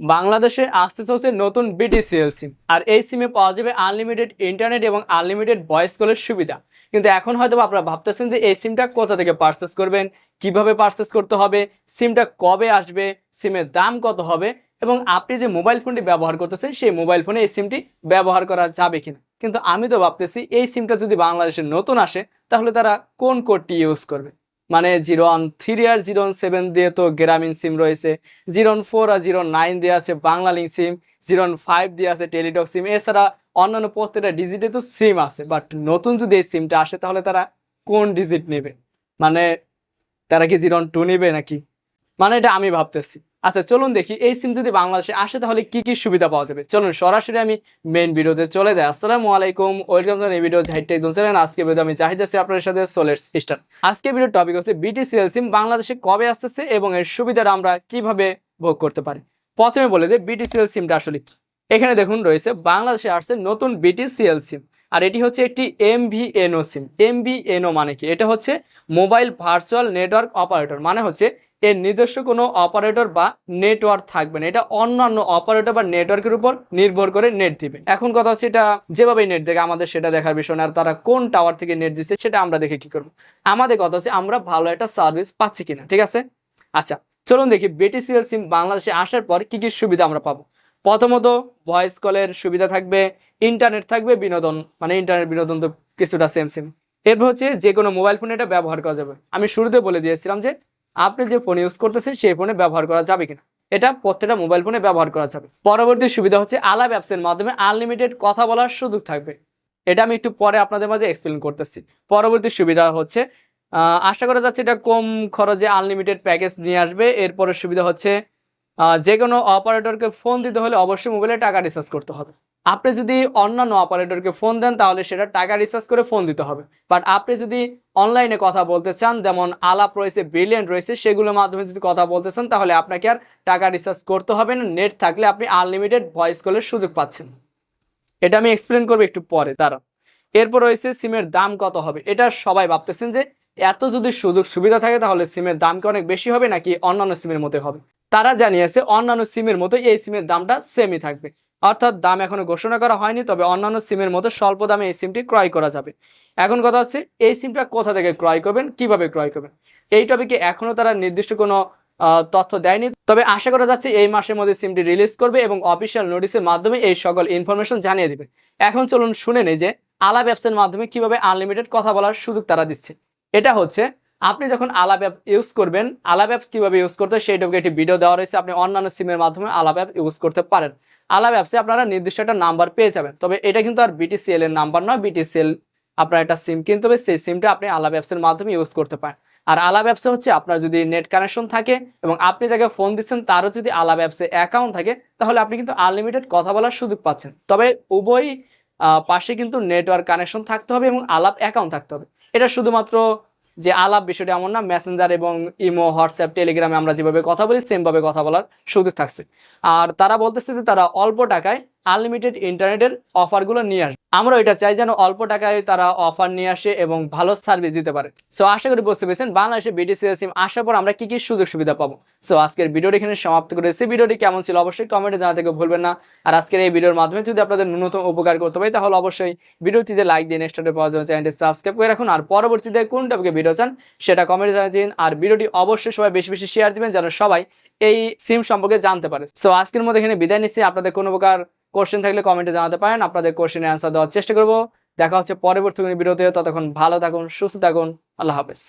বাংলাদেশে আসতে চলছে নতুন বিটিসিএল সিম আর এই সিমে পাওয়া যাবে আনলিমিটেড ইন্টারনেট এবং আনলিমিটেড ভয়েস কলের সুবিধা। কিন্তু এখন হয়তো আপনারা ভাবতেছেন যে এই সিমটা কোথা থেকে পারচেস করবেন, কীভাবে পারচেস করতে হবে সিমটা কবে আসবে সিমের দাম কত হবে, এবং আপনি যে মোবাইল ফোনটি ব্যবহার করতেছেন, সেই মোবাইল ফোনে এই সিমটি ব্যবহার করা যাবে কিনা? কিন্তু আমি তো ভাবতেছি, এই সিমটা যদি বাংলাদেশে নতুন আসে, তাহলে তারা কোন কোডটি ইউজ করবে? মানে জিরো ওয়ান থ্রি আর জিরো সেভেন দিয়ে তো গ্রামীণ সিম রয়েছে। জিরো ফোর আর জিরো নাইন দিয়ে আছে বাংলালিং সিম জিরো ফাইভ দিয়ে আছে টেলিটক সিম এছাড়া অন্যান্য প্রত্যেকটা ডিজিটে তো সিম আছে বাট নতুন যদি এই সিমটা আসে তাহলে তারা কোন ডিজিট নেবে? মানে তারা কি জিরো টু নেবে নাকি? মানে এটা আমি ভাবতেছি। আচ্ছা চলুন দেখি। এই সিম যদি বাংলাদেশে আসে, তাহলে কি কি সুবিধা পাওয়া যাবে? চলুন সরাসরি আমি মেইন ভিডিওতে চলে যাই। আসসালামু আলাইকুম ওয়েলকাম টু এই ভিডিও জাহিদ টেক জোনসেন আজকে ভিডিও আমি জাহিদ আছি আপনাদের সাথে সোলের স্টার আজকে ভিডিওর টপিক হচ্ছে বিটিসিএল সিম বাংলাদেশে কবে আসতেছে এবং এর সুবিধাটা আমরা কীভাবে ভোগ করতে পারি? প্রথমে বলে দিই বিটিসিএল সিমটা আসলে এখানে দেখুন, রয়েছে বাংলাদেশে আসছে নতুন বিটিসিএল সিম আর এটি হচ্ছে একটি এমভিএনও সিম এমভিএনও মানে কি? এটা হচ্ছে মোবাইল ভার্চুয়াল নেটওয়ার্ক অপারেটর মানে হচ্ছে এর নিজস্ব কোনো অপারেটর বা নেটওয়ার্ক থাকবে না। এটা অন্যান্য অপারেটর বা নেটওয়ার্কের উপর নির্ভর করে নেট দিবে। এখন কথা হচ্ছে এটা যেভাবেই নেট দেখে আমাদের সেটা দেখার বিষয় না, আর তারা কোন টাওয়ার থেকে নেট দিচ্ছে সেটা আমরা দেখে কি করব? আমাদের কথা হচ্ছে আমরা ভালো একটা সার্ভিস পাচ্ছি কিনা, ঠিক আছে? আচ্ছা চলুন দেখি বিটিসিএল সিম বাংলাদেশে আসার পর কি কি সুবিধা আমরা পাবো। প্রথমত ভয়েস কলের সুবিধা থাকবে ইন্টারনেট থাকবে, বিনোদন মানে ইন্টারনেট বিনোদন তো কিছুটা সেম সেম এরপর হচ্ছে যে কোনো মোবাইল ফোনে এটা ব্যবহার করা যাবে। আমি শুরুতে বলে দিয়েছিলাম যে আপনি যে ফোন ইউজ করতেছেন, সেই ফোনে ব্যবহার করা যাবে কিনা? এটা প্রত্যেকটা মোবাইল ফোনে ব্যবহার করা যাবে। পরবর্তী সুবিধা হচ্ছে আলাপ অ্যাপসের মাধ্যমে আনলিমিটেড কথা বলার সুযোগ থাকবে। এটা আমি একটু পরে আপনাদের মাঝে এক্সপ্লেন করতেছি। পরবর্তী সুবিধা হচ্ছে আশা করা যাচ্ছে এটা কম খরচে আনলিমিটেড প্যাকেজ নিয়ে আসবে। এরপরের সুবিধা হচ্ছে যে কোনো অপারেটরকে ফোন দিতে হলে অবশ্যই মোবাইলে টাকা রিচার্জ করতে হবে। আপনি যদি অন্যান্য অপারেটরকে ফোন দেন, তাহলে সেটা টাকা রিচার্জ করে ফোন দিতে হবে। বাট আপনি যদি অনলাইনে কথা বলতে চান, যেমন আলাপ রয়েছে ব্রিলিয়েন্ট রয়েছে, সেগুলোর মাধ্যমে যদি কথা বলতে চান, তাহলে আপনাকে আর টাকা রিচার্জ করতে হবে না। নেট থাকলে আপনি আনলিমিটেড ভয়েস কলের সুযোগ পাচ্ছেন। এটা আমি এক্সপ্লেন করব একটু পরে তারা এরপর রয়েছে সিমের দাম কত হবে? এটা সবাই ভাবতেছেন যে এত যদি সুযোগ সুবিধা থাকে, তাহলে সিমের দাম কি অনেক বেশি হবে, নাকি অন্যান্য সিমের মতো হবে? তারা জানিয়েছে, অন্যান্য সিমের মতো এই সিমের দামটা সেমই থাকবে। অর্থাৎ দাম এখনও ঘোষণা করা হয়নি, তবে অন্যান্য সিমের মতো স্বল্প দামে এই সিমটি ক্রয় করা যাবে। এখন কথা হচ্ছে, এই সিমটা কোথা থেকে ক্রয় করবেন, কীভাবে ক্রয় করবেন? এই টপিকে এখনও তারা নির্দিষ্ট কোনো তথ্য দেয়নি। তবে আশা করা যাচ্ছে, এই মাসের মধ্যে সিমটি রিলিজ করবে এবং অফিসিয়াল নোটিশের মাধ্যমে এই সকল ইনফরমেশন জানিয়ে দেবে। এখন চলুন শুনে নেই যে, আলাপ অ্যাপসের মাধ্যমে কীভাবে আনলিমিটেড কথা বলার সুযোগ তারা দিচ্ছে। এটা হচ্ছে আপনি যখন আলাপ অ্যাপ ইউজ করবেন, আলাপ অ্যাপ কীভাবে ইউজ করতে সেই টপিকে একটি ভিডিও দেওয়া রয়েছে। আপনি অন্যান্য সিমের মাধ্যমে আলাপ অ্যাপ ইউজ করতে পারেন। আলাপ অ্যাপসে আপনারা নির্দিষ্ট একটা নাম্বার পেয়ে যাবেন। তবে এটা কিন্তু আর বিটিসিএল এর নাম্বার নয়। বিটিসিএল আপনার একটা সিম কিনতে হবে। সেই সিমটা আপনি আলাপ অ্যাপসের মাধ্যমে ইউজ করতে পারেন। আর আলাপ অ্যাপসে হচ্ছে আপনার যদি নেট কানেকশন থাকে এবং আপনি যাকে ফোন দিচ্ছেন, তারও যদি আলাপ অ্যাপসে অ্যাকাউন্ট থাকে, তাহলে আপনি কিন্তু আনলিমিটেড কথা বলার সুযোগ পাচ্ছেন। তবে উভয় পাশে কিন্তু নেটওয়ার্ক কানেকশন থাকতে হবে এবং আলাপ অ্যাকাউন্ট থাকতে হবে। এটা শুধুমাত্র যে আলাপ বিষয়টা এমন না মেসেঞ্জার এবং ইমো হোয়াটসঅ্যাপ টেলিগ্রামে আমরা যেভাবে কথা বলি সেমভাবে কথা বলার সুযোগ থাকছে। আর তারা বলতেছে যে তারা অল্প টাকায় আনলিমিটেড ইন্টারনেটের অফারগুলো নিয়ে আসবে। আমরা এটা চাই যেন অল্প টাকায় তারা অফার নিয়ে আসে এবং ভালো সার্ভিস দিতে পারে। সো আশা করি বুঝতে পেরেছেন, বাংলাদেশে বিটিসিএল সিম আসার পর আমরা কি কি সুযোগ সুবিধা পাবো। সো আজকের ভিডিওটি এখানে সমাপ্ত করেছি। ভিডিওটি কেমন ছিল অবশ্যই কমেন্টে জানাতে ভুলবেন না। আর আজকের এই ভিডিওর মাধ্যমে যদি আপনাদের ন্যূনতম উপকার করতে পারি, তাহলে অবশ্যই ভিডিওটিতে লাইক দিয়ে নেক্সট পাওয়ার জন্য চ্যানেলটি সাবস্ক্রাইব করে রাখুন। আর পরবর্তীতে কোন টপিকে ভিডিও চান, সেটা কমেন্টে জানিয়ে দিন। আর ভিডিওটি অবশ্যই সবাই বেশি বেশি শেয়ার দিবেন, যেন সবাই এই সিম সম্পর্কে জানতে পারে। সো আজকের মধ্যে এখানে বিদায় নিচ্ছি। আপনাদের কোনো প্রকার কোশ্চেন থাকলে কমেন্টে জানাতে পারেন। আপনাদের কোশ্চেনের অ্যান্সার দেওয়ার চেষ্টা করব। দেখা হচ্ছে পরবর্তী ভিডিওতে ততক্ষণ ভালো থাকুন, সুস্থ থাকুন। আল্লাহ হাফেজ।